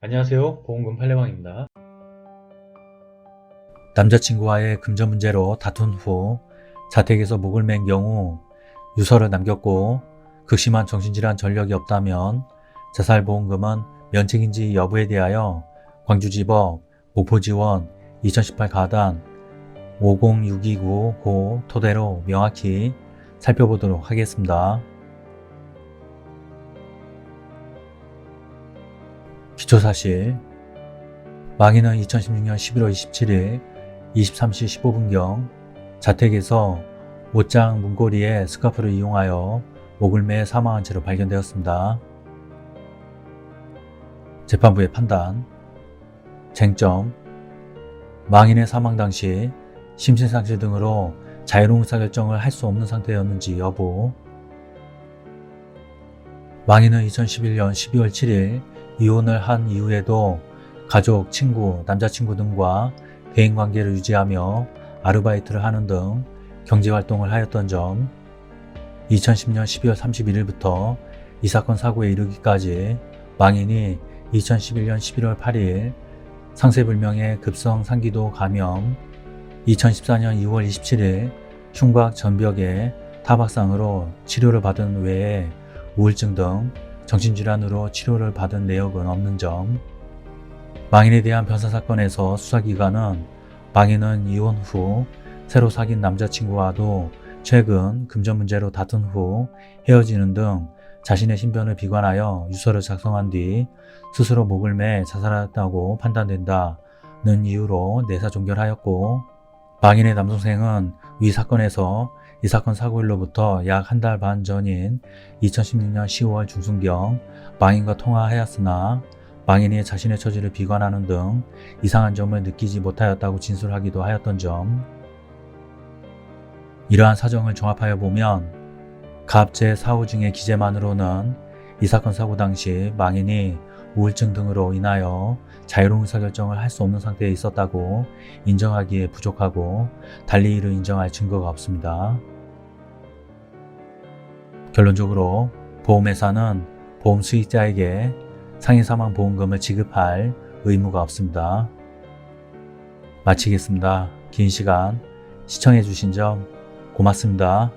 안녕하세요. 보험금 팔례방입니다. 남자친구와의 금전 문제로 다툰 후 자택에서 목을 맨 경우 유서를 남겼고 극심한 정신질환 전력이 없다면 자살보험금은 면책인지 여부에 대하여 광주지법 목포지원 2018 가단 50629호 토대로 명확히 살펴보도록 하겠습니다. 기초사실. 망인은 2016년 11월 27일 23시 15분경 자택에서 옷장 문고리에 스카프를 이용하여 목을 매 사망한 채로 발견되었습니다. 재판부의 판단. 쟁점. 망인의 사망 당시 심신상실 등으로 자유로운 의사결정을 할 수 없는 상태였는지 여부. 망인은 2011년 12월 7일 이혼을 한 이후에도 가족, 친구, 남자친구 등과 대인 관계를 유지하며 아르바이트를 하는 등 경제 활동을 하였던 점 2010년 12월 31일부터 이 사건 사고에 이르기까지 망인이 2011년 11월 8일 상세불명의 급성 상기도 감염 2014년 2월 27일 흉곽 전벽에 타박상으로 치료를 받은 외에 우울증 등 정신질환으로 치료를 받은 내역은 없는 점. 망인에 대한 변사 사건에서 수사기관은 망인은 이혼 후 새로 사귄 남자친구와도 최근 금전 문제로 다툰 후 헤어지는 등 자신의 신변을 비관하여 유서를 작성한 뒤 스스로 목을 매 자살했다고 판단된다는 이유로 내사 종결하였고 망인의 남동생은 위 사건에서 이 사건 사고일로부터 약 한 달 반 전인 2016년 10월 중순경 망인과 통화하였으나 망인이 자신의 처지를 비관하는 등 이상한 점을 느끼지 못하였다고 진술하기도 하였던 점. 이러한 사정을 종합하여 보면 갑제 사후 중의 기재만으로는 이 사건 사고 당시 망인이 우울증 등으로 인하여 자유로운 의사결정을 할 수 없는 상태에 있었다고 인정하기에 부족하고 달리 이를 인정할 증거가 없습니다. 결론적으로 보험회사는 보험 수익자에게 상해 사망 보험금을 지급할 의무가 없습니다. 마치겠습니다. 긴 시간 시청해주신 점 고맙습니다.